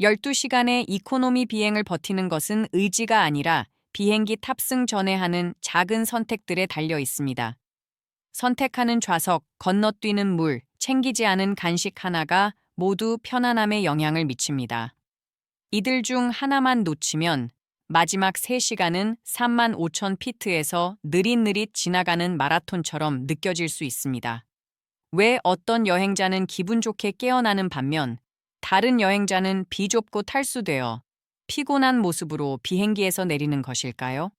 12시간의 이코노미 비행을 버티는 것은 의지가 아니라 비행기 탑승 전에 하는 작은 선택들에 달려 있습니다. 선택하는 좌석, 건너뛰는 물, 챙기지 않은 간식 하나가 모두 편안함에 영향을 미칩니다. 이들 중 하나만 놓치면 마지막 3시간은 3만 5천 피트에서 느릿느릿 지나가는 마라톤처럼 느껴질 수 있습니다. 왜 어떤 여행자는 기분 좋게 깨어나는 반면 다른 여행자는 비좁고 탈수되어 피곤한 모습으로 비행기에서 내리는 것일까요?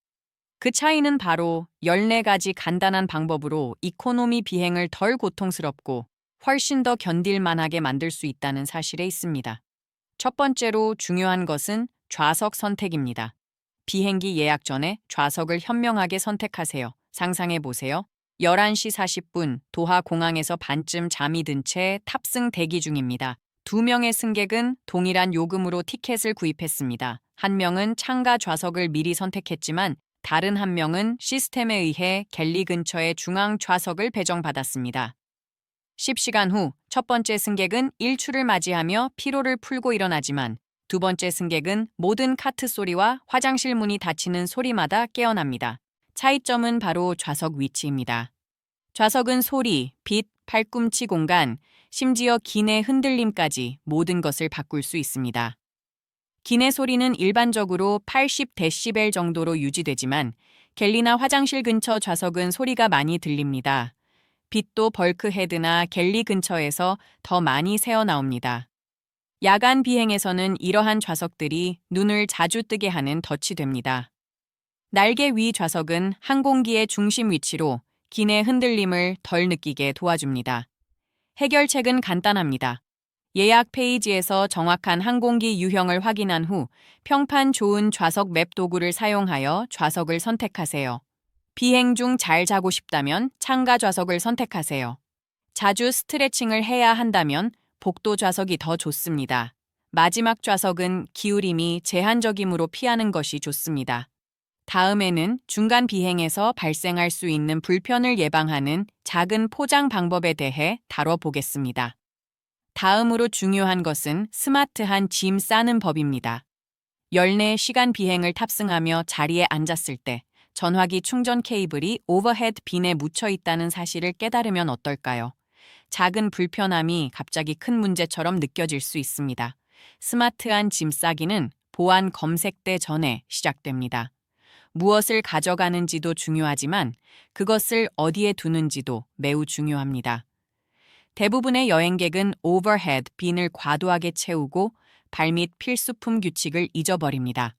그 차이는 바로 14가지 간단한 방법으로 이코노미 비행을 덜 고통스럽고 훨씬 더 견딜만하게 만들 수 있다는 사실에 있습니다. 첫 번째로 중요한 것은 좌석 선택입니다. 비행기 예약 전에 좌석을 현명하게 선택하세요. 상상해 보세요. 11시 40분 도하 공항에서 반쯤 잠이 든 채 탑승 대기 중입니다. 두 명의 승객은 동일한 요금으로 티켓을 구입했습니다. 한 명은 창가 좌석을 미리 선택했지만 다른 한 명은 시스템에 의해 갤리 근처의 중앙 좌석을 배정받았습니다. 10시간 후 첫 번째 승객은 일출을 맞이하며 피로를 풀고 일어나지만 두 번째 승객은 모든 카트 소리와 화장실 문이 닫히는 소리마다 깨어납니다. 차이점은 바로 좌석 위치입니다. 좌석은 소리, 빛, 팔꿈치 공간, 심지어 기내 흔들림까지 모든 것을 바꿀 수 있습니다. 기내 소리는 일반적으로 80데시벨 정도로 유지되지만 갤리나 화장실 근처 좌석은 소리가 많이 들립니다. 빛도 벌크헤드나 갤리 근처에서 더 많이 새어나옵니다. 야간 비행에서는 이러한 좌석들이 눈을 자주 뜨게 하는 덫이 됩니다. 날개 위 좌석은 항공기의 중심 위치로 기내 흔들림을 덜 느끼게 도와줍니다. 해결책은 간단합니다. 예약 페이지에서 정확한 항공기 유형을 확인한 후 평판 좋은 좌석 맵 도구를 사용하여 좌석을 선택하세요. 비행 중 잘 자고 싶다면 창가 좌석을 선택하세요. 자주 스트레칭을 해야 한다면 복도 좌석이 더 좋습니다. 마지막 좌석은 기울임이 제한적이므로 피하는 것이 좋습니다. 다음에는 중간 비행에서 발생할 수 있는 불편을 예방하는 작은 포장 방법에 대해 다뤄보겠습니다. 다음으로 중요한 것은 스마트한 짐 싸는 법입니다. 14 시간 비행을 탑승하며 자리에 앉았을 때 전화기 충전 케이블이 오버헤드 빈에 묻혀 있다는 사실을 깨달으면 어떨까요? 작은 불편함이 갑자기 큰 문제처럼 느껴질 수 있습니다. 스마트한 짐 싸기는 보안 검색대 전에 시작됩니다. 무엇을 가져가는지도 중요하지만 그것을 어디에 두는지도 매우 중요합니다. 대부분의 여행객은 오버헤드 빈을 과도하게 채우고 발밑 필수품 규칙을 잊어버립니다.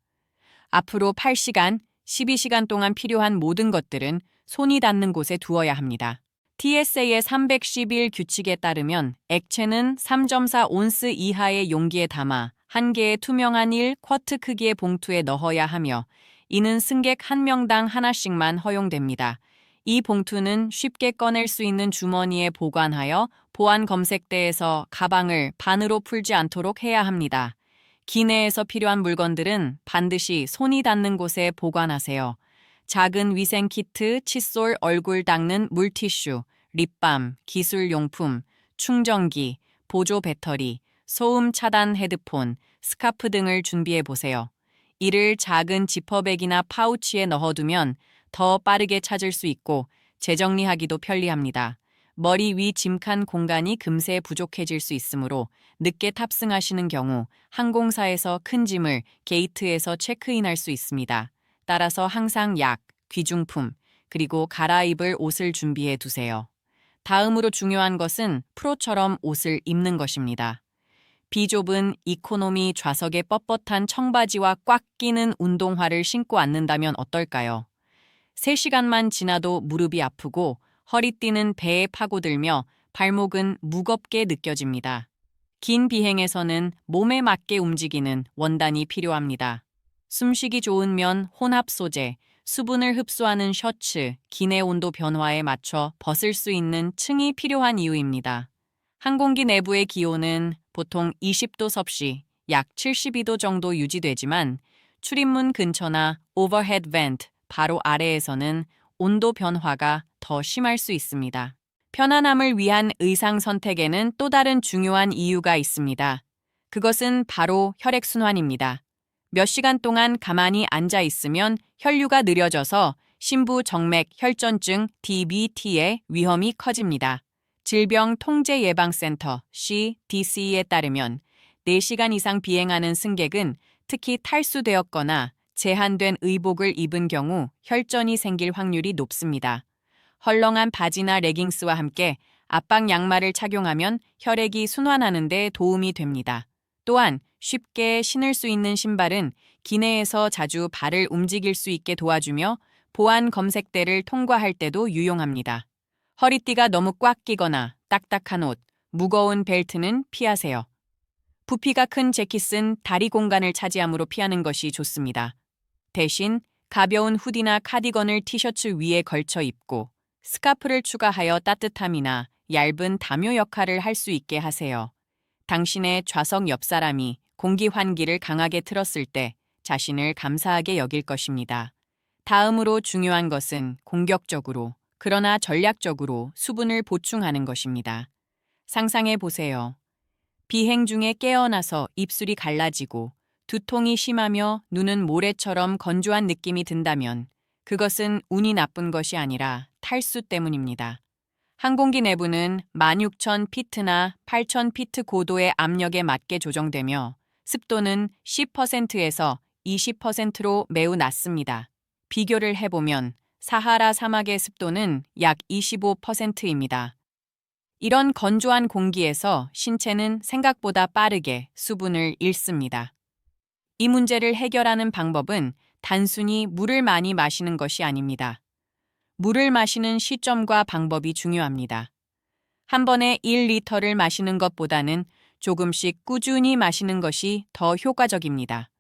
앞으로 8시간, 12시간 동안 필요한 모든 것들은 손이 닿는 곳에 두어야 합니다. TSA의 311 규칙에 따르면 액체는 3.4 온스 이하의 용기에 담아 한 개의 투명한 1 쿼트 크기의 봉투에 넣어야 하며 이는 승객 한 명당 하나씩만 허용됩니다. 이 봉투는 쉽게 꺼낼 수 있는 주머니에 보관하여 보안 검색대에서 가방을 반으로 풀지 않도록 해야 합니다. 기내에서 필요한 물건들은 반드시 손이 닿는 곳에 보관하세요. 작은 위생 키트, 칫솔, 얼굴 닦는 물티슈, 립밤, 기술 용품, 충전기, 보조 배터리, 소음 차단 헤드폰, 스카프 등을 준비해 보세요. 이를 작은 지퍼백이나 파우치에 넣어두면 더 빠르게 찾을 수 있고 재정리하기도 편리합니다. 머리 위 짐칸 공간이 금세 부족해질 수 있으므로 늦게 탑승하시는 경우 항공사에서 큰 짐을 게이트에서 체크인할 수 있습니다. 따라서 항상 약, 귀중품, 그리고 갈아입을 옷을 준비해 두세요. 다음으로 중요한 것은 프로처럼 옷을 입는 것입니다. 비좁은 이코노미 좌석에 뻣뻣한 청바지와 꽉 끼는 운동화를 신고 앉는다면 어떨까요? 3시간만 지나도 무릎이 아프고 허리띠는 배에 파고들며 발목은 무겁게 느껴집니다. 긴 비행에서는 몸에 맞게 움직이는 원단이 필요합니다. 숨쉬기 좋은 면, 혼합 소재, 수분을 흡수하는 셔츠, 기내 온도 변화에 맞춰 벗을 수 있는 층이 필요한 이유입니다. 항공기 내부의 기온은 보통 20도 섭씨, 약 72도 정도 유지되지만 출입문 근처나 오버헤드 벤트 바로 아래에서는 온도 변화가 더 심할 수 있습니다. 편안함을 위한 의상 선택에는 또 다른 중요한 이유가 있습니다. 그것은 바로 혈액순환입니다. 몇 시간 동안 가만히 앉아 있으면 혈류가 느려져서 심부 정맥 혈전증 DBT의 위험이 커집니다. 질병통제예방센터 CDC에 따르면 4시간 이상 비행하는 승객은 특히 탈수되었거나 제한된 의복을 입은 경우 혈전이 생길 확률이 높습니다. 헐렁한 바지나 레깅스와 함께 압박 양말을 착용하면 혈액이 순환하는 데 도움이 됩니다. 또한 쉽게 신을 수 있는 신발은 기내에서 자주 발을 움직일 수 있게 도와주며 보안 검색대를 통과할 때도 유용합니다. 허리띠가 너무 꽉 끼거나 딱딱한 옷, 무거운 벨트는 피하세요. 부피가 큰 재킷은 다리 공간을 차지하므로 피하는 것이 좋습니다. 대신 가벼운 후디나 카디건을 티셔츠 위에 걸쳐 입고 스카프를 추가하여 따뜻함이나 얇은 담요 역할을 할 수 있게 하세요. 당신의 좌석 옆 사람이 공기 환기를 강하게 틀었을 때 자신을 감사하게 여길 것입니다. 다음으로 중요한 것은 공격적으로, 그러나 전략적으로 수분을 보충하는 것입니다. 상상해 보세요. 비행 중에 깨어나서 입술이 갈라지고 두통이 심하며 눈은 모래처럼 건조한 느낌이 든다면 그것은 운이 나쁜 것이 아니라 탈수 때문입니다. 항공기 내부는 16,000 피트나 8,000 피트 고도의 압력에 맞게 조정되며 습도는 10%에서 20%로 매우 낮습니다. 비교를 해보면 사하라 사막의 습도는 약 25%입니다. 이런 건조한 공기에서 신체는 생각보다 빠르게 수분을 잃습니다. 이 문제를 해결하는 방법은 단순히 물을 많이 마시는 것이 아닙니다. 물을 마시는 시점과 방법이 중요합니다. 한 번에 1리터를 마시는 것보다는 조금씩 꾸준히 마시는 것이 더 효과적입니다.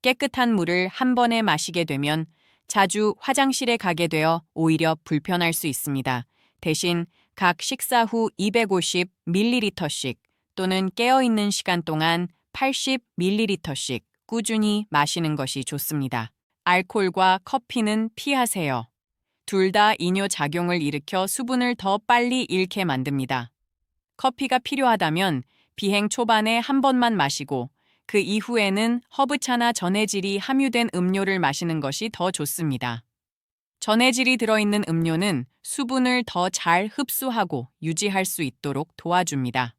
깨끗한 물을 한 번에 마시게 되면 자주 화장실에 가게 되어 오히려 불편할 수 있습니다. 대신 각 식사 후 250ml씩 또는 깨어있는 시간 동안 80ml씩 꾸준히 마시는 것이 좋습니다. 알코올과 커피는 피하세요. 둘 다 이뇨 작용을 일으켜 수분을 더 빨리 잃게 만듭니다. 커피가 필요하다면 비행 초반에 한 번만 마시고 그 이후에는 허브차나 전해질이 함유된 음료를 마시는 것이 더 좋습니다. 전해질이 들어있는 음료는 수분을 더 잘 흡수하고 유지할 수 있도록 도와줍니다.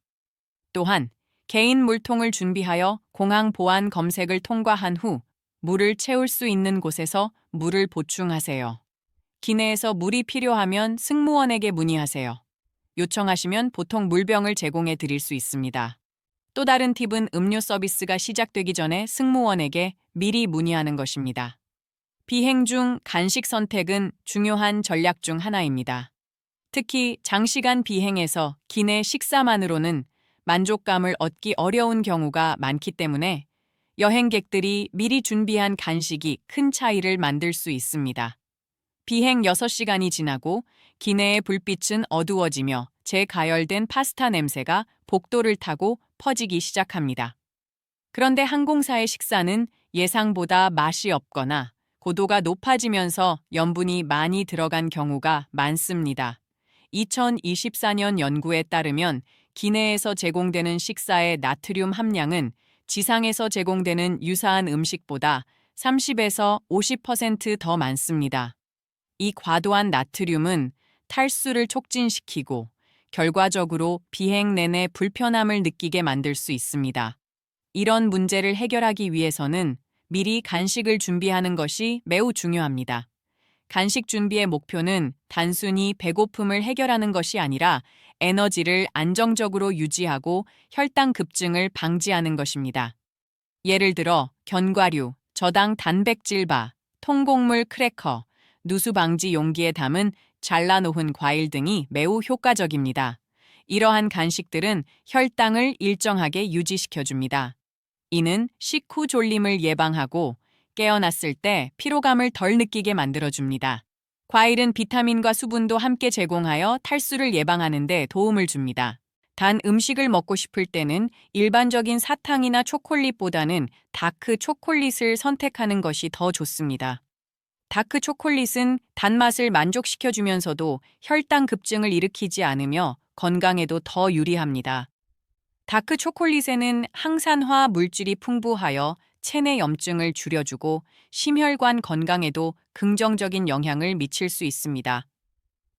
또한 개인 물통을 준비하여 공항 보안 검색을 통과한 후 물을 채울 수 있는 곳에서 물을 보충하세요. 기내에서 물이 필요하면 승무원에게 문의하세요. 요청하시면 보통 물병을 제공해 드릴 수 있습니다. 또 다른 팁은 음료 서비스가 시작되기 전에 승무원에게 미리 문의하는 것입니다. 비행 중 간식 선택은 중요한 전략 중 하나입니다. 특히 장시간 비행에서 기내 식사만으로는 만족감을 얻기 어려운 경우가 많기 때문에 여행객들이 미리 준비한 간식이 큰 차이를 만들 수 있습니다. 비행 6시간이 지나고 기내의 불빛은 어두워지며 재가열된 파스타 냄새가 복도를 타고 퍼지기 시작합니다. 그런데 항공사의 식사는 예상보다 맛이 없거나 고도가 높아지면서 염분이 많이 들어간 경우가 많습니다. 2024년 연구에 따르면 기내에서 제공되는 식사의 나트륨 함량은 지상에서 제공되는 유사한 음식보다 30에서 50%더 많습니다. 이 과도한 나트륨은 탈수를 촉진시키고 결과적으로 비행 내내 불편함을 느끼게 만들 수 있습니다. 이런 문제를 해결하기 위해서는 미리 간식을 준비하는 것이 매우 중요합니다. 간식 준비의 목표는 단순히 배고픔을 해결하는 것이 아니라 에너지를 안정적으로 유지하고 혈당 급증을 방지하는 것입니다. 예를 들어 견과류, 저당 단백질바, 통곡물 크래커, 누수 방지 용기에 담은 잘라놓은 과일 등이 매우 효과적입니다. 이러한 간식들은 혈당을 일정하게 유지시켜줍니다. 이는 식후 졸림을 예방하고 깨어났을 때 피로감을 덜 느끼게 만들어줍니다. 과일은 비타민과 수분도 함께 제공하여 탈수를 예방하는 데 도움을 줍니다. 단 음식을 먹고 싶을 때는 일반적인 사탕이나 초콜릿보다는 다크 초콜릿을 선택하는 것이 더 좋습니다. 다크 초콜릿은 단맛을 만족시켜주면서도 혈당 급증을 일으키지 않으며 건강에도 더 유리합니다. 다크 초콜릿에는 항산화 물질이 풍부하여 체내 염증을 줄여주고 심혈관 건강에도 긍정적인 영향을 미칠 수 있습니다.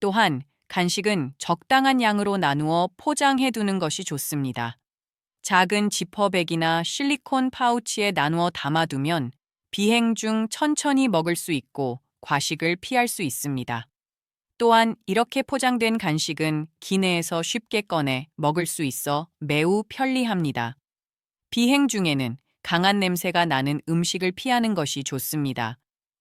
또한 간식은 적당한 양으로 나누어 포장해 두는 것이 좋습니다. 작은 지퍼백이나 실리콘 파우치에 나누어 담아두면 비행 중 천천히 먹을 수 있고 과식을 피할 수 있습니다. 또한 이렇게 포장된 간식은 기내에서 쉽게 꺼내 먹을 수 있어 매우 편리합니다. 비행 중에는 강한 냄새가 나는 음식을 피하는 것이 좋습니다.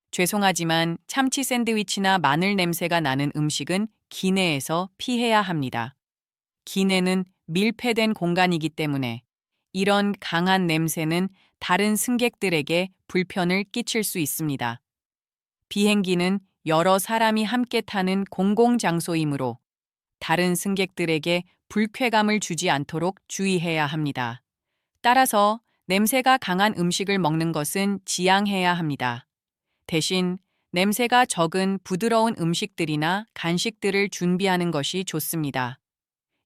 죄송하지만 참치 샌드위치나 마늘 냄새가 나는 음식은 기내에서 피해야 합니다. 기내는 밀폐된 공간이기 때문에 이런 강한 냄새는 다른 승객들에게 불편을 끼칠 수 있습니다. 비행기는 여러 사람이 함께 타는 공공장소이므로 다른 승객들에게 불쾌감을 주지 않도록 주의해야 합니다. 따라서 냄새가 강한 음식을 먹는 것은 지양해야 합니다. 대신 냄새가 적은 부드러운 음식들이나 간식들을 준비하는 것이 좋습니다.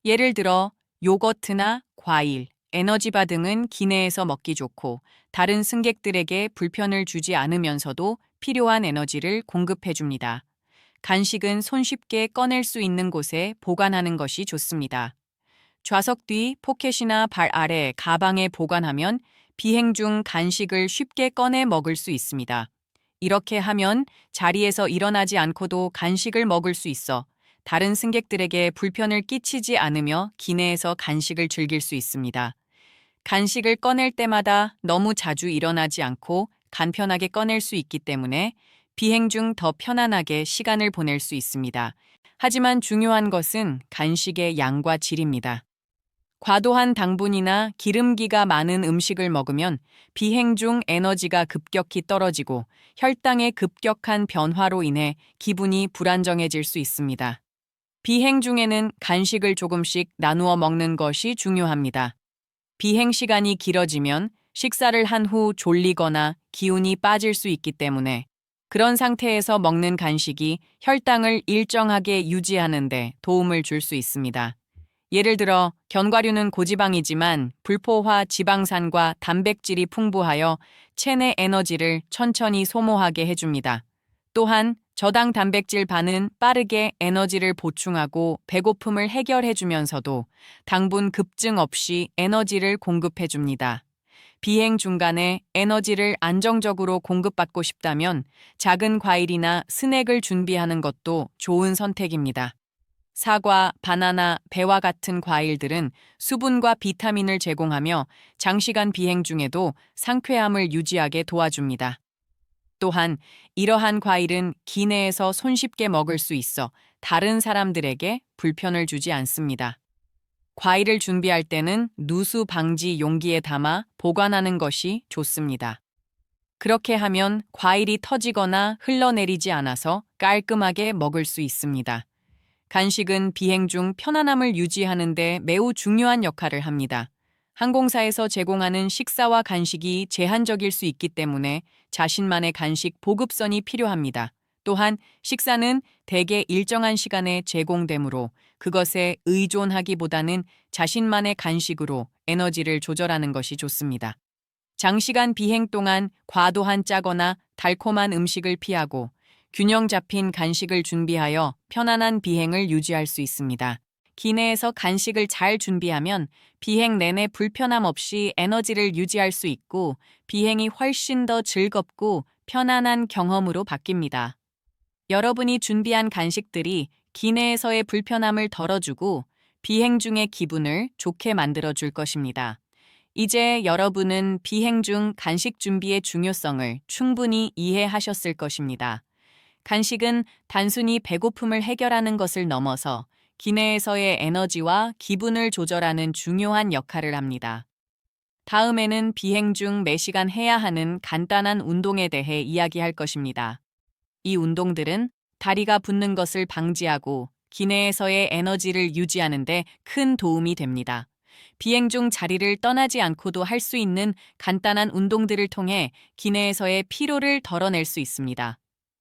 예를 들어 요거트나 과일, 에너지바 등은 기내에서 먹기 좋고 다른 승객들에게 불편을 주지 않으면서도 필요한 에너지를 공급해 줍니다. 간식은 손쉽게 꺼낼 수 있는 곳에 보관하는 것이 좋습니다. 좌석 뒤 포켓이나 발 아래 가방에 보관하면 비행 중 간식을 쉽게 꺼내 먹을 수 있습니다. 이렇게 하면 자리에서 일어나지 않고도 간식을 먹을 수 있어 다른 승객들에게 불편을 끼치지 않으며 기내에서 간식을 즐길 수 있습니다. 간식을 꺼낼 때마다 너무 자주 일어나지 않고 간편하게 꺼낼 수 있기 때문에 비행 중 더 편안하게 시간을 보낼 수 있습니다. 하지만 중요한 것은 간식의 양과 질입니다. 과도한 당분이나 기름기가 많은 음식을 먹으면 비행 중 에너지가 급격히 떨어지고 혈당의 급격한 변화로 인해 기분이 불안정해질 수 있습니다. 비행 중에는 간식을 조금씩 나누어 먹는 것이 중요합니다. 비행 시간이 길어지면 식사를 한 후 졸리거나 기운이 빠질 수 있기 때문에 그런 상태에서 먹는 간식이 혈당을 일정하게 유지하는데 도움을 줄 수 있습니다. 예를 들어 견과류는 고지방이지만 불포화 지방산과 단백질이 풍부하여 체내 에너지를 천천히 소모하게 해줍니다. 또한 저당 단백질 반은 빠르게 에너지를 보충하고 배고픔을 해결해주면서도 당분 급증 없이 에너지를 공급해줍니다. 비행 중간에 에너지를 안정적으로 공급받고 싶다면 작은 과일이나 스낵을 준비하는 것도 좋은 선택입니다. 사과, 바나나, 배와 같은 과일들은 수분과 비타민을 제공하며 장시간 비행 중에도 상쾌함을 유지하게 도와줍니다. 또한 이러한 과일은 기내에서 손쉽게 먹을 수 있어 다른 사람들에게 불편을 주지 않습니다. 과일을 준비할 때는 누수 방지 용기에 담아 보관하는 것이 좋습니다. 그렇게 하면 과일이 터지거나 흘러내리지 않아서 깔끔하게 먹을 수 있습니다. 간식은 비행 중 편안함을 유지하는 데 매우 중요한 역할을 합니다. 항공사에서 제공하는 식사와 간식이 제한적일 수 있기 때문에 자신만의 간식 보급선이 필요합니다. 또한 식사는 대개 일정한 시간에 제공되므로 그것에 의존하기보다는 자신만의 간식으로 에너지를 조절하는 것이 좋습니다. 장시간 비행 동안 과도한 짜거나 달콤한 음식을 피하고 균형 잡힌 간식을 준비하여 편안한 비행을 유지할 수 있습니다. 기내에서 간식을 잘 준비하면 비행 내내 불편함 없이 에너지를 유지할 수 있고 비행이 훨씬 더 즐겁고 편안한 경험으로 바뀝니다. 여러분이 준비한 간식들이 기내에서의 불편함을 덜어주고 비행 중의 기분을 좋게 만들어 줄 것입니다. 이제 여러분은 비행 중 간식 준비의 중요성을 충분히 이해하셨을 것입니다. 간식은 단순히 배고픔을 해결하는 것을 넘어서 기내에서의 에너지와 기분을 조절하는 중요한 역할을 합니다. 다음에는 비행 중 매시간 해야 하는 간단한 운동에 대해 이야기할 것입니다. 이 운동들은 다리가 붓는 것을 방지하고 기내에서의 에너지를 유지하는데 큰 도움이 됩니다. 비행 중 자리를 떠나지 않고도 할 수 있는 간단한 운동들을 통해 기내에서의 피로를 덜어낼 수 있습니다.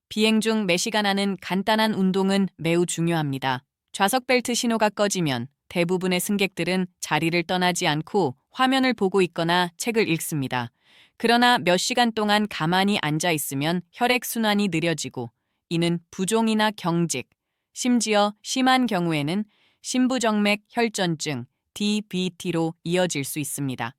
비행 중 매시간 하는 간단한 운동은 매우 중요합니다. 좌석 벨트 신호가 꺼지면 대부분의 승객들은 자리를 떠나지 않고 화면을 보고 있거나 책을 읽습니다. 그러나 몇 시간 동안 가만히 앉아 있으면 혈액순환이 느려지고 이는 부종이나 경직, 심지어 심한 경우에는 심부정맥 혈전증, DVT로 이어질 수 있습니다.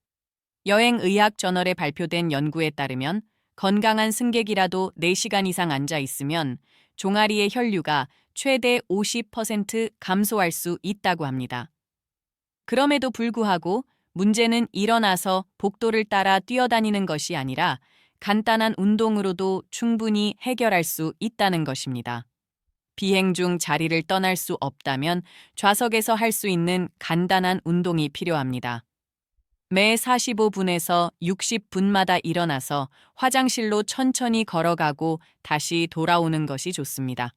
여행의학 저널에 발표된 연구에 따르면 건강한 승객이라도 4시간 이상 앉아 있으면 종아리의 혈류가 최대 50% 감소할 수 있다고 합니다. 그럼에도 불구하고 문제는 일어나서 복도를 따라 뛰어다니는 것이 아니라 간단한 운동으로도 충분히 해결할 수 있다는 것입니다. 비행 중 자리를 떠날 수 없다면 좌석에서 할 수 있는 간단한 운동이 필요합니다. 매 45분에서 60분마다 일어나서 화장실로 천천히 걸어가고 다시 돌아오는 것이 좋습니다.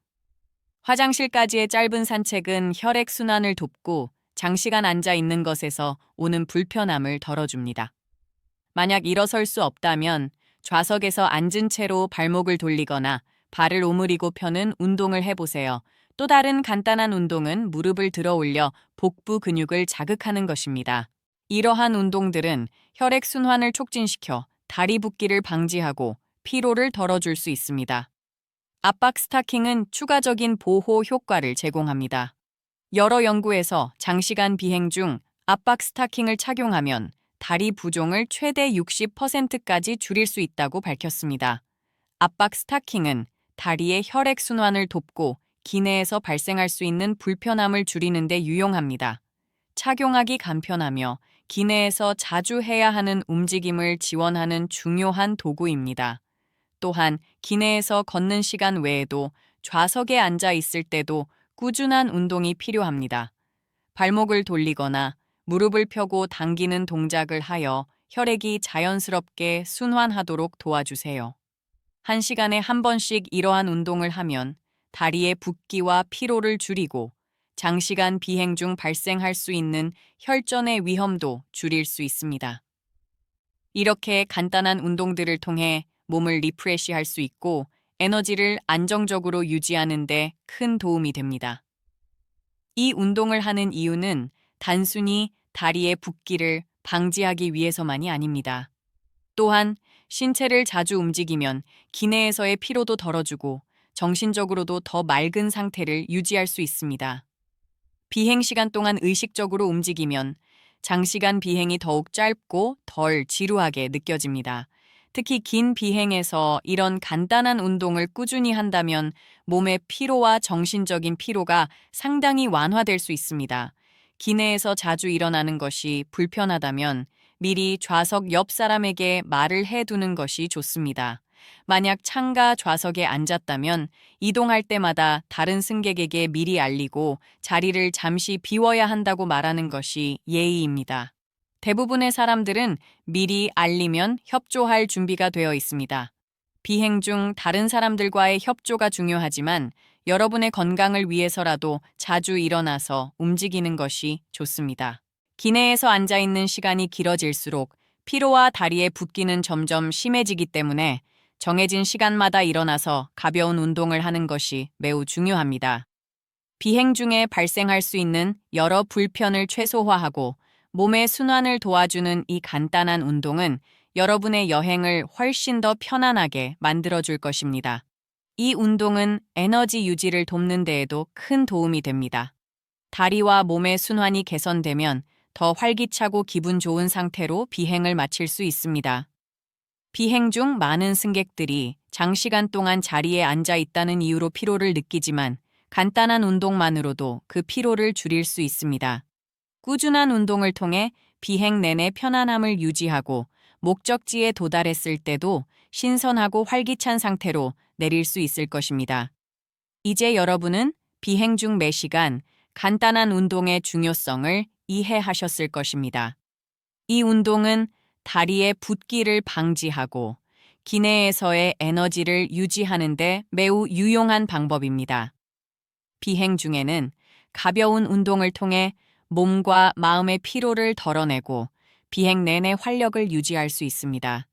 화장실까지의 짧은 산책은 혈액순환을 돕고 장시간 앉아 있는 것에서 오는 불편함을 덜어줍니다. 만약 일어설 수 없다면 좌석에서 앉은 채로 발목을 돌리거나 발을 오므리고 펴는 운동을 해보세요. 또 다른 간단한 운동은 무릎을 들어 올려 복부 근육을 자극하는 것입니다. 이러한 운동들은 혈액순환을 촉진시켜 다리 붓기를 방지하고 피로를 덜어줄 수 있습니다. 압박 스타킹은 추가적인 보호 효과를 제공합니다. 여러 연구에서 장시간 비행 중 압박 스타킹을 착용하면 다리 부종을 최대 60%까지 줄일 수 있다고 밝혔습니다. 압박 스타킹은 다리의 혈액순환을 돕고 기내에서 발생할 수 있는 불편함을 줄이는 데 유용합니다. 착용하기 간편하며 기내에서 자주 해야 하는 움직임을 지원하는 중요한 도구입니다. 또한 기내에서 걷는 시간 외에도 좌석에 앉아 있을 때도 꾸준한 운동이 필요합니다. 발목을 돌리거나 무릎을 펴고 당기는 동작을 하여 혈액이 자연스럽게 순환하도록 도와주세요. 한 시간에 한 번씩 이러한 운동을 하면 다리의 붓기와 피로를 줄이고 장시간 비행 중 발생할 수 있는 혈전의 위험도 줄일 수 있습니다. 이렇게 간단한 운동들을 통해 몸을 리프레시 할 수 있고 에너지를 안정적으로 유지하는 데 큰 도움이 됩니다. 이 운동을 하는 이유는 단순히 다리의 붓기를 방지하기 위해서만이 아닙니다. 또한 신체를 자주 움직이면 기내에서의 피로도 덜어주고 정신적으로도 더 맑은 상태를 유지할 수 있습니다. 비행 시간 동안 의식적으로 움직이면 장시간 비행이 더욱 짧고 덜 지루하게 느껴집니다. 특히 긴 비행에서 이런 간단한 운동을 꾸준히 한다면 몸의 피로와 정신적인 피로가 상당히 완화될 수 있습니다. 기내에서 자주 일어나는 것이 불편하다면 미리 좌석 옆 사람에게 말을 해두는 것이 좋습니다. 만약 창가 좌석에 앉았다면 이동할 때마다 다른 승객에게 미리 알리고 자리를 잠시 비워야 한다고 말하는 것이 예의입니다. 대부분의 사람들은 미리 알리면 협조할 준비가 되어 있습니다. 비행 중 다른 사람들과의 협조가 중요하지만 여러분의 건강을 위해서라도 자주 일어나서 움직이는 것이 좋습니다. 기내에서 앉아 있는 시간이 길어질수록 피로와 다리의 붓기는 점점 심해지기 때문에 정해진 시간마다 일어나서 가벼운 운동을 하는 것이 매우 중요합니다. 비행 중에 발생할 수 있는 여러 불편을 최소화하고 몸의 순환을 도와주는 이 간단한 운동은 여러분의 여행을 훨씬 더 편안하게 만들어줄 것입니다. 이 운동은 에너지 유지를 돕는 데에도 큰 도움이 됩니다. 다리와 몸의 순환이 개선되면 더 활기차고 기분 좋은 상태로 비행을 마칠 수 있습니다. 비행 중 많은 승객들이 장시간 동안 자리에 앉아 있다는 이유로 피로를 느끼지만 간단한 운동만으로도 그 피로를 줄일 수 있습니다. 꾸준한 운동을 통해 비행 내내 편안함을 유지하고 목적지에 도달했을 때도 신선하고 활기찬 상태로 내릴 수 있을 것입니다. 이제 여러분은 비행 중 매 시간 간단한 운동의 중요성을 이해하셨을 것입니다. 이 운동은 다리의 붓기를 방지하고 기내에서의 에너지를 유지하는 데 매우 유용한 방법입니다. 비행 중에는 가벼운 운동을 통해 몸과 마음의 피로를 덜어내고 비행 내내 활력을 유지할 수 있습니다.